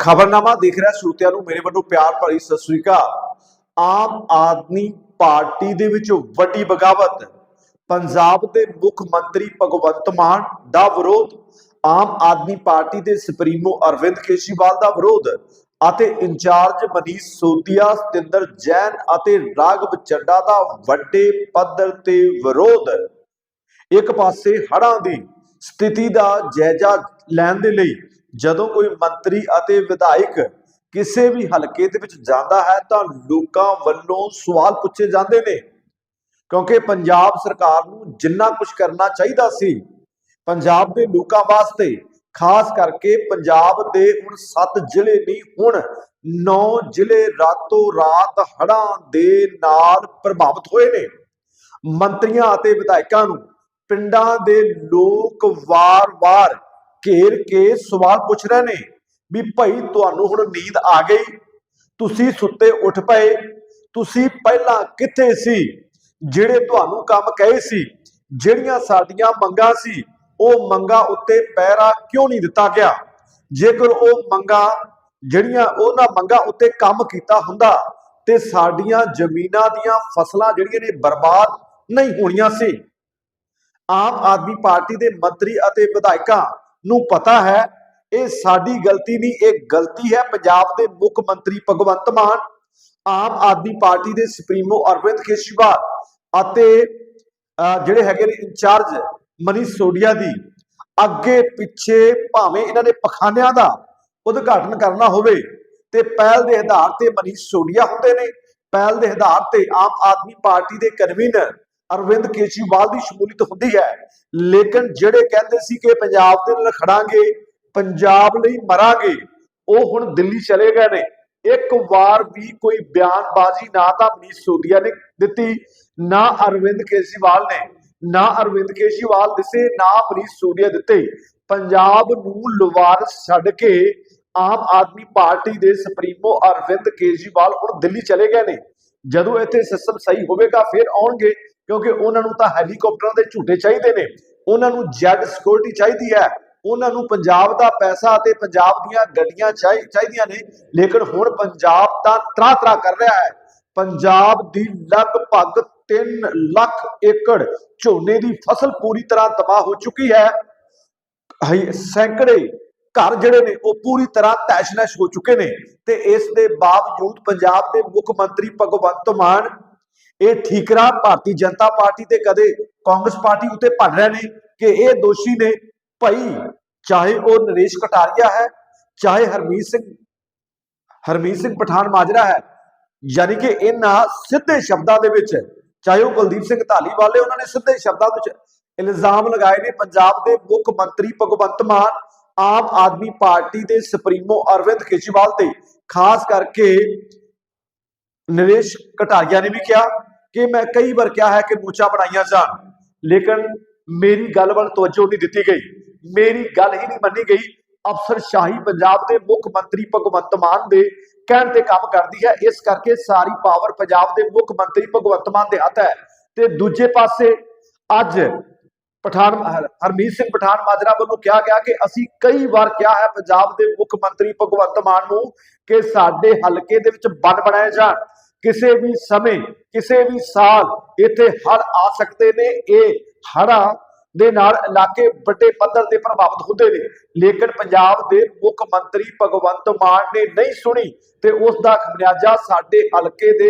ਖਬਰਨਾਮਾ ਦੇਖ ਰਿਹਾ ਸਰੋਤਿਆਂ ਨੂੰ, ਮੇਰੇ ਵੱਲੋਂ ਪਿਆਰ ਭਰੀ ਸਤਿ ਸ੍ਰੀ ਅਕਾਲ। ਆਮ ਆਦਮੀ ਪਾਰਟੀ ਦੇ ਵਿੱਚ ਵੱਡੀ ਬਗਾਵਤ। ਪੰਜਾਬ ਦੇ ਮੁੱਖ ਮੰਤਰੀ ਭਗਵੰਤ ਮਾਨ ਦਾ ਵਿਰੋਧ। ਆਮ ਆਦਮੀ ਪਾਰਟੀ ਦੇ ਸੁਪਰੀਮੋ ਅਰਵਿੰਦ ਕੇਜਰੀਵਾਲ ਦਾ ਵਿਰੋਧ ਅਤੇ ਇੰਚਾਰਜ ਮਨੀਸ਼ ਸੋਦੀਆ ਸਤਿੰਦਰ ਜੈਨ ਅਤੇ ਰਾਘਵ ਚੱਡਾ ਦਾ ਵੱਡੇ ਪੱਧਰ ਤੇ ਵਿਰੋਧ। ਇੱਕ ਪਾਸੇ ਹੜ੍ਹਾਂ ਦੀ ਸਥਿਤੀ ਦਾ ਜਾਇਜ਼ਾ ਲੈਣ ਦੇ ਲਈ ਜਦੋਂ ਕੋਈ ਮੰਤਰੀ ਅਤੇ ਵਿਧਾਇਕ ਕਿਸੇ ਵੀ ਹਲਕੇ ਦੇ ਵਿੱਚ ਜਾਂਦਾ ਹੈ ਤਾਂ ਲੋਕਾਂ ਵੱਲੋਂ ਸਵਾਲ ਪੁੱਛੇ ਜਾਂਦੇ ਨੇ। ਕਿਉਂਕਿ ਪੰਜਾਬ ਸਰਕਾਰ ਨੂੰ ਜਿੰਨਾ ਕੁਝ ਕਰਨਾ ਚਾਹੀਦਾ ਸੀ, ਪੰਜਾਬ ਦੇ ਲੋਕਾਂ ਵਾਸਤੇ, ਖਾਸ ਕਰਕੇ ਪੰਜਾਬ ਦੇ ਹੁਣ 7 ਜ਼ਿਲ੍ਹੇ ਨਹੀਂ, ਹੁਣ 9 ਜ਼ਿਲ੍ਹੇ ਰਾਤੋਂ ਰਾਤ ਹੜ੍ਹਾਂ ਦੇ ਨਾਲ ਪ੍ਰਭਾਵਿਤ ਹੋਏ ਨੇ। ਮੰਤਰੀਆਂ ਅਤੇ ਵਿਧਾਇਕਾਂ ਨੂੰ ਪਿੰਡਾਂ ਦੇ ਲੋਕ ਵਾਰ-ਵਾਰ ਘੇਰ ਕੇ ਸਵਾਲ ਪੁੱਛ ਰਹੇ ਨੇ ਵੀ ਭਾਈ ਤੁਹਾਨੂੰ ਹੁਣ ਨੀਂਦ ਆ ਗਈ। ਤੁਸੀਂ ਸੁੱਤੇ ਉੱਠ ਪਏ। ਤੁਸੀਂ ਪਹਿਲਾਂ ਕਿੱਥੇ ਸੀ? ਜਿਹੜੇ ਤੁਹਾਨੂੰ ਕੰਮ ਕਹੇ ਸੀ, ਜਿਹੜੀਆਂ ਸਾਡੀਆਂ ਮੰਗਾਂ ਸੀ, ਉਹ ਮੰਗਾਂ ਉੱਤੇ ਪਹਿਰਾ ਕਿਉਂ ਨਹੀਂ ਦਿੱਤਾ ਗਿਆ? ਜੇਕਰ ਉਹ ਮੰਗਾਂ, ਜਿਹੜੀਆਂ ਉਹਨਾਂ ਮੰਗਾਂ ਉੱਤੇ ਕੰਮ ਕੀਤਾ ਹੁੰਦਾ, ਤੇ ਸਾਡੀਆਂ ਜ਼ਮੀਨਾਂ ਦੀਆਂ ਫਸਲਾਂ ਜਿਹੜੀਆਂ ਨੇ ਬਰਬਾਦ ਨਹੀਂ ਹੋਣੀਆਂ ਸੀ। ਆਮ ਆਦਮੀ ਪਾਰਟੀ ਦੇ ਮੰਤਰੀ ਅਤੇ ਵਿਧਾਇਕਾਂ ਨੂੰ ਪਤਾ ਹੈ, ਇਹ ਸਾਡੀ ਗਲਤੀ ਨਹੀਂ, ਇਹ ਗਲਤੀ ਹੈ ਪੰਜਾਬ ਦੇ ਮੁੱਖ ਮੰਤਰੀ ਭਗਵੰਤ ਮਾਨ, ਆਮ ਆਦਮੀ ਪਾਰਟੀ ਦੇ ਸੁਪਰੀਮੋ ਅਰਵਿੰਦ ਕੇਜਰੀਵਾਲ ਅਤੇ ਜਿਹੜੇ ਹੈਗੇ ਨੇ ਇੰਚਾਰਜ ਮਨੀਸ਼ ਸੋਡੀਆ ਦੀ ਅੱਗੇ ਪਿੱਛੇ ਭਾਵੇਂ ਇਹਨਾਂ ਨੇ ਪਖਾਨਿਆਂ ਦਾ ਉਦਘਾਟਨ ਕਰਨਾ ਹੋਵੇ ਤੇ ਪਹਿਲ ਦੇ ਆਧਾਰ ਤੇ ਮਨੀਸ਼ ਸੋਡੀਆ ਹੁੰਦੇ ਨੇ, ਪਹਿਲ ਦੇ ਆਧਾਰ ਤੇ ਆਮ ਆਦਮੀ ਪਾਰਟੀ ਦੇ ਕਨਵੀਨਰ ਅਰਵਿੰਦ ਕੇਜਰੀਵਾਲ ਦੀ ਸ਼ਮੂਲੀਅਤ ਹੁੰਦੀ ਹੈ। ਲੇਕਿਨ ਜਿਹੜੇ ਕਹਿੰਦੇ ਸੀ ਕਿ ਪੰਜਾਬ ਦੇ ਨਾਲ ਖੜਾਂਗੇ, ਪੰਜਾਬ ਲਈ ਮਰਾਂਗੇ, ਉਹ ਹੁਣ ਦਿੱਲੀ ਚਲੇ ਗਏ ਨੇ। ਇੱਕ ਵਾਰ ਵੀ ਕੋਈ ਬਿਆਨਬਾਜ਼ੀ ਨਾ ਤਾਂ ਮਨੀਸ਼ ਸੋਦੀਆ ਨੇ ਦਿੱਤੀ, ਨਾ ਅਰਵਿੰਦ ਕੇਜਰੀਵਾਲ ਨੇ। ਨਾ ਅਰਵਿੰਦ ਕੇਜਰੀਵਾਲ ਦਿਸੇ, ਨਾ ਮਨੀਸ਼ ਸੋਦੀਆ ਦਿੱਤੇ। ਪੰਜਾਬ ਨੂੰ ਲਵਾਰਸ ਛੱਡ ਕੇ ਆਮ ਆਦਮੀ ਪਾਰਟੀ ਦੇ ਸੁਪਰੀਮੋ ਅਰਵਿੰਦ ਕੇਜਰੀਵਾਲ ਹੁਣ ਦਿੱਲੀ ਚਲੇ ਗਏ ਨੇ। ਜਦੋਂ ਇੱਥੇ ਸਿਸਟਮ ਸਹੀ ਹੋਵੇਗਾ, ਫਿਰ ਆਉਣਗੇ। ਕਿਉਂਕਿ ਉਹਨਾਂ ਨੂੰ ਤਾਂ ਹੈਲੀਕਾਪਟਰਾਂ ਦੇ ਝੂਟੇ ਚਾਹੀਦੇ ਨੇ। ਉਹਨਾਂ ਨੂੰ ਜੈਟ ਸਿਕਿਉਰਿਟੀ ਚਾਹੀਦੀ ਹੈ। ਉਹਨਾਂ ਨੂੰ ਪੰਜਾਬ ਦਾ ਪੈਸਾ ਅਤੇ ਪੰਜਾਬ ਦੀਆਂ ਗੱਡੀਆਂ ਚਾਹੀਦੀਆਂ ਨੇ। ਲੇਕਿਨ ਹੁਣ ਪੰਜਾਬ ਤਾਂ ਤਰਾ ਤਰਾ ਕਰ ਰਿਹਾ ਹੈ। ਪੰਜਾਬ ਦੀ ਲਗਭਗ 3 ਲੱਖ ਏਕੜ ਝੋਨੇ ਦੀ ਫਸਲ ਪੂਰੀ ਤਰ੍ਹਾਂ ਤਬਾਹ ਹੋ ਚੁੱਕੀ ਹੈ। ਸੈਂਕੜੇ ਘਰ ਜਿਹੜੇ ਨੇ, ਉਹ ਪੂਰੀ ਤਰ੍ਹਾਂ ਤੈਸ਼-ਨੈਸ਼ ਹੋ ਚੁੱਕੇ ਨੇ। ਤੇ ਇਸ ਦੇ ਬਾਵਜੂਦ ਪੰਜਾਬ ਦੇ ਮੁੱਖ ਮੰਤਰੀ ਭਗਵੰਤ ਮਾਨ ਇਹ ਠੀਕਰਾ ਭਾਰਤੀ ਜਨਤਾ ਪਾਰਟੀ ਤੇ ਕਦੇ ਕਾਂਗਰਸ ਪਾਰਟੀ ਉੱਤੇ ਭੰਨ ਰਹੇ ਨੇ ਕਿ ਇਹ ਦੋਸ਼ੀ ਨੇ ਭਾਈ ਚਾਹੇ ਉਹ ਨਰੇਸ਼ ਕਟਾਰੀਆ ਹੈ, ਚਾਹੇ ਹਰਮੀਤ ਸਿੰਘ ਹਰਮੀਤ ਸਿੰਘ ਪਠਾਨ ਮਾਜਰਾ ਹੈ, ਯਾਨੀ ਕਿ ਇਹਨਾਂ ਸਿੱਧੇ ਸ਼ਬਦਾਂ ਦੇ ਵਿੱਚ, ਚਾਹੇ ਉਹ ਕੁਲਦੀਪ ਸਿੰਘ ਢਾਲੀਵਾਲ ਨੇ, ਉਹਨਾਂ ਨੇ ਸਿੱਧੇ ਸ਼ਬਦਾਂ ਵਿੱਚ ਇਲਜ਼ਾਮ ਲਗਾਏ ਨੇ, ਪੰਜਾਬ ਦੇ ਮੁੱਖ ਮੰਤਰੀ ਭਗਵੰਤ ਮਾਨ ਆਮ ਆਦਮੀ ਪਾਰਟੀ ਦੇ ਸੁਪਰੀਮੋ ਅਰਵਿੰਦ ਕੇਜਰੀਵਾਲ ਤੇ, ਖਾਸ ਕਰਕੇ ਨਰੇਸ਼ ਕਟਾਰੀਆ ਨੇ ਵੀ ਕਿਹਾ ਕਿ ਮੈਂ ਕਈ ਵਾਰ ਕਿਹਾ ਹੈ ਕਿ ਮੂਚਾ ਬਣਾਈਆਂ ਜਾਣ, ਲੇਕਿਨ ਮੇਰੀ ਗੱਲ ਵੱਲ ਤਵੱਜੋ ਨਹੀਂ ਦਿੱਤੀ ਗਈ। ਮੇਰੀ ਗੱਲ ਹੀ ਨਹੀਂ ਮੰਨੀ ਗਈ। ਅਫਸਰਸ਼ਾਹੀ ਪੰਜਾਬ ਦੇ ਮੁੱਖ ਮੰਤਰੀ ਭਗਵੰਤ ਮਾਨ ਦੇ ਕਹਿਣ ਤੇ ਕੰਮ ਕਰਦੀ ਹੈ। ਇਸ ਕਰਕੇ ਸਾਰੀ ਪਾਵਰ ਪੰਜਾਬ ਦੇ ਮੁੱਖ ਮੰਤਰੀ ਭਗਵੰਤ ਮਾਨ ਦੇ ਹੱਥ ਹੈ। ਤੇ ਦੂਜੇ ਪਾਸੇ ਅੱਜ ਪਠਾਨ, ਹਰਮੀਤ ਸਿੰਘ ਪਠਾਨ ਮਾਜਰਾ ਵੱਲੋਂ ਕਿਹਾ ਗਿਆ ਕਿ ਅਸੀਂ ਕਈ ਵਾਰ ਕਿਹਾ ਹੈ ਪੰਜਾਬ ਦੇ ਮੁੱਖ ਮੰਤਰੀ ਭਗਵੰਤ ਮਾਨ ਨੂੰ ਕਿ ਸਾਡੇ ਹਲਕੇ ਦੇ ਵਿੱਚ ਬੰਨ ਬਣਾਏ ਜਾਣ। ਕਿਸੇ ਵੀ ਸਮੇਂ, ਕਿਸੇ ਵੀ ਸਾਲ ਇੱਥੇ ਹੜ ਆ ਸਕਦੇ ਨੇ। ਇਹ ਹੜ੍ਹਾਂ ਦੇ ਨਾਲ ਇਲਾਕੇ ਵੱਡੇ ਪੱਧਰ ਤੇ ਪ੍ਰਭਾਵਿਤ ਹੁੰਦੇ ਨੇ। ਲੇਕਿਨ ਪੰਜਾਬ ਦੇ ਮੁੱਖ ਮੰਤਰੀ ਭਗਵੰਤ ਮਾਨ ਨੇ ਨਹੀਂ ਸੁਣੀ ਤੇ ਉਸ ਦਾ ਖਮਿਆਜਾ ਸਾਡੇ ਹਲਕੇ ਦੇ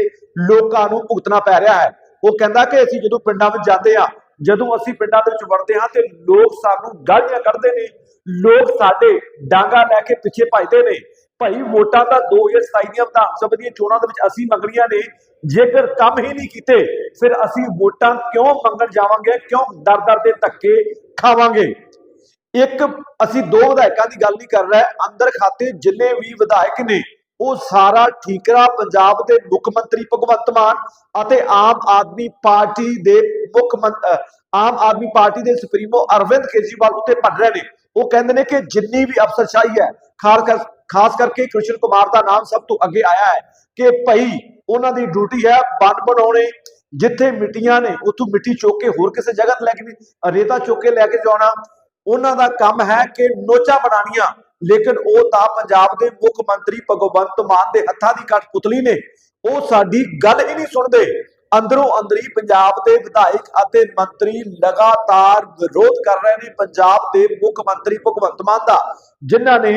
ਲੋਕਾਂ ਨੂੰ ਭੁਗਤਣਾ ਪੈ ਰਿਹਾ ਹੈ। ਉਹ ਕਹਿੰਦਾ ਕਿ ਅਸੀਂ ਜਦੋਂ ਪਿੰਡਾਂ ਵਿੱਚ ਜਾਂਦੇ ਆ ਜਦੋਂ ਅਸੀਂ ਪਿੰਡਾਂ ਦੇ ਵਿੱਚ ਵੜਦੇ ਹਾਂ ਤੇ ਲੋਕ ਸਾਨੂੰ ਗਾਲੀਆਂ ਕੱਢਦੇ ਨੇ, ਲੋਕ ਸਾਡੇ ਡਾਂਗਾ ਲੈ ਕੇ ਪਿੱਛੇ ਭੱਜਦੇ ਨੇ। ਭਾਈ ਵੋਟਾਂ ਤਾਂ 2027 ਦੀਆਂ ਵਿਧਾਨ ਸਭਾ ਦੀਆਂ ਚੋਣਾਂ ਦੇ ਵਿੱਚ ਅਸੀਂ ਮੰਗਣੀਆਂ ਨੇ, ਜੇਕਰ ਕੰਮ ਹੀ ਨਹੀਂ ਕੀਤੇ, ਫਿਰ ਅਸੀਂ ਵੋਟਾਂ ਕਿਉਂ ਮੰਗਣ ਜਾਵਾਂਗੇ, ਕਿਉਂ ਦਰ-ਦਰ ਦੇ ਧੱਕੇ ਖਾਵਾਂਗੇ? ਇੱਕ, ਅਸੀਂ ਦੋ ਵਿਧਾਇਕਾਂ ਦੀ ਗੱਲ ਨਹੀਂ ਕਰ ਰਹੇ, ਅੰਦਰ ਖਾਤੇ ਜਿੰਨੇ ਵੀ ਵਿਧਾਇਕ ਨੇ, ਉਹ ਸਾਰਾ ਠੀਕਰਾ ਪੰਜਾਬ ਦੇ ਮੁੱਖ ਮੰਤਰੀ ਭਗਵੰਤ ਮਾਨ ਅਤੇ ਆਮ ਆਦਮੀ ਪਾਰਟੀ ਦੇ ਮੁੱਖ ਮੰਤ- ਆਮ ਆਦਮੀ ਪਾਰਟੀ ਦੇ ਸੁਪਰੀਮੋ ਅਰਵਿੰਦ ਕੇਜਰੀਵਾਲ ਉੱਤੇ ਭੰਨ ਰਹੇ ਨੇ। ਉਹ ਕਹਿੰਦੇ ਨੇ ਕਿ ਜਿੰਨੀ ਵੀ ਅਫਸਰਸ਼ਾਹੀ ਹੈ ਖਾਸ ਖਾਸ ਕਰਕੇ ਕ੍ਰਿਸ਼ਨ ਕੁਮਾਰ ਦਾ ਨਾਮ ਸਭ ਤੋਂ ਅੱਗੇ ਆਇਆ ਹੈ ਕਿ ਭਾਈ ਉਹਨਾਂ ਦੀ ਡਿਊਟੀ ਹੈ ਬੰਨ ਬਣਾਉਣੇ, ਜਿੱਥੇ ਮਿੱਟੀਆਂ ਨੇ, ਉੱਥੋਂ ਮਿੱਟੀ ਚੁੱਕ ਕੇ ਹੋਰ ਕਿਸੇ ਜਗ੍ਹਾ ਤੇ ਲੈ ਕੇ ਰੇਤਾ ਚੁੱਕ ਕੇ ਲੈ ਕੇ ਜਾਣਾ ਉਹਨਾਂ ਦਾ ਕੰਮ ਹੈ ਕਿ ਨੋਚਾ ਬਣਾਉਣੀਆਂ। ਲੇਕਿਨ ਉਹ ਤਾਂ ਪੰਜਾਬ ਦੇ ਮੁੱਖ ਮੰਤਰੀ ਭਗਵੰਤ ਮਾਨ ਦੇ ਹੱਥਾਂ ਦੀ ਕਠਪੁਤਲੀ ਨੇ। ਉਹ ਸਾਡੀ ਗੱਲ ਹੀ ਨਹੀਂ ਸੁਣਦੇ। ਅੰਦਰੋਂ ਅੰਦਰੀ ਪੰਜਾਬ ਦੇ ਵਿਧਾਇਕ ਅਤੇ ਮੰਤਰੀ ਲਗਾਤਾਰ ਵਿਰੋਧ ਕਰ ਰਹੇ ਨੇ ਪੰਜਾਬ ਦੇ ਮੁੱਖ ਮੰਤਰੀ ਭਗਵੰਤ ਮਾਨ ਦਾ, ਜਿਨ੍ਹਾਂ ਨੇ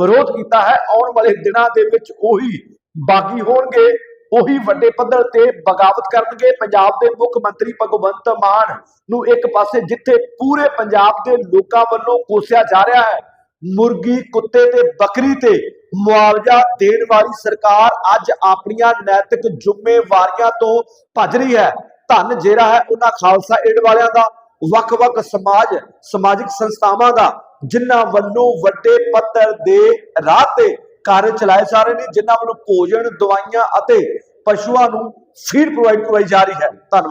ਵਿਰੋਧ ਕੀਤਾ ਹੈ। ਆਉਣ ਵਾਲੇ ਦਿਨਾਂ ਦੇ ਵਿੱਚ ਉਹੀ ਬਾਗੀ ਹੋਣਗੇ, ਉਹੀ ਵੱਡੇ ਪੱਧਰ ਤੇ ਬਗਾਵਤ ਕਰਨਗੇ। ਪੰਜਾਬ ਦੇ ਮੁੱਖ ਮੰਤਰੀ ਭਗਵੰਤ ਮਾਨ ਨੂੰ ਇੱਕ ਪਾਸੇ ਜਿੱਥੇ ਪੂਰੇ ਪੰਜਾਬ ਦੇ ਲੋਕਾਂ ਵੱਲੋਂ ਕੋਸਿਆ ਜਾ ਰਿਹਾ ਹੈ, ਮੁਰਗੀ, ਕੁੱਤੇ ਤੇ ਬੱਕਰੀ ਤੇ ਮੁਆਵਜ਼ਾ ਦੇਣ ਵਾਲੀ ਸਰਕਾਰ ਅੱਜ ਆਪਣੀਆਂ ਨੈਤਿਕ ਜ਼ਿੰਮੇਵਾਰੀਆਂ ਤੋਂ ਭੱਜ ਰਹੀ ਹੈ। ਧੰਨ ਜਿਹੜਾ ਹੈ ਉਹਨਾਂ ਖਾਲਸਾ ਏਡ ਵਾਲਿਆਂ ਦਾ, ਵੱਖ-ਵੱਖ ਸਮਾਜ, ਸਮਾਜਿਕ ਸੰਸਥਾਵਾਂ ਦਾ, ਜਿਨ੍ਹਾਂ ਵੱਲੋਂ ਵੱਡੇ ਪੱਧਰ ਦੇ ਰਾਹ ਤੇ ਕਾਰਜ ਚਲਾਏ ਜਾ ਰਹੇ ਨੇ, ਜਿਨ੍ਹਾਂ ਵੱਲੋਂ ਭੋਜਨ, ਦਵਾਈਆਂ ਅਤੇ ਪਸ਼ੂਆਂ ਨੂੰ ਫੀਡ ਪ੍ਰੋਵਾਈਡ ਕਰਵਾਈ ਜਾ ਰਹੀ ਹੈ। ਧੰਨਵਾਦ।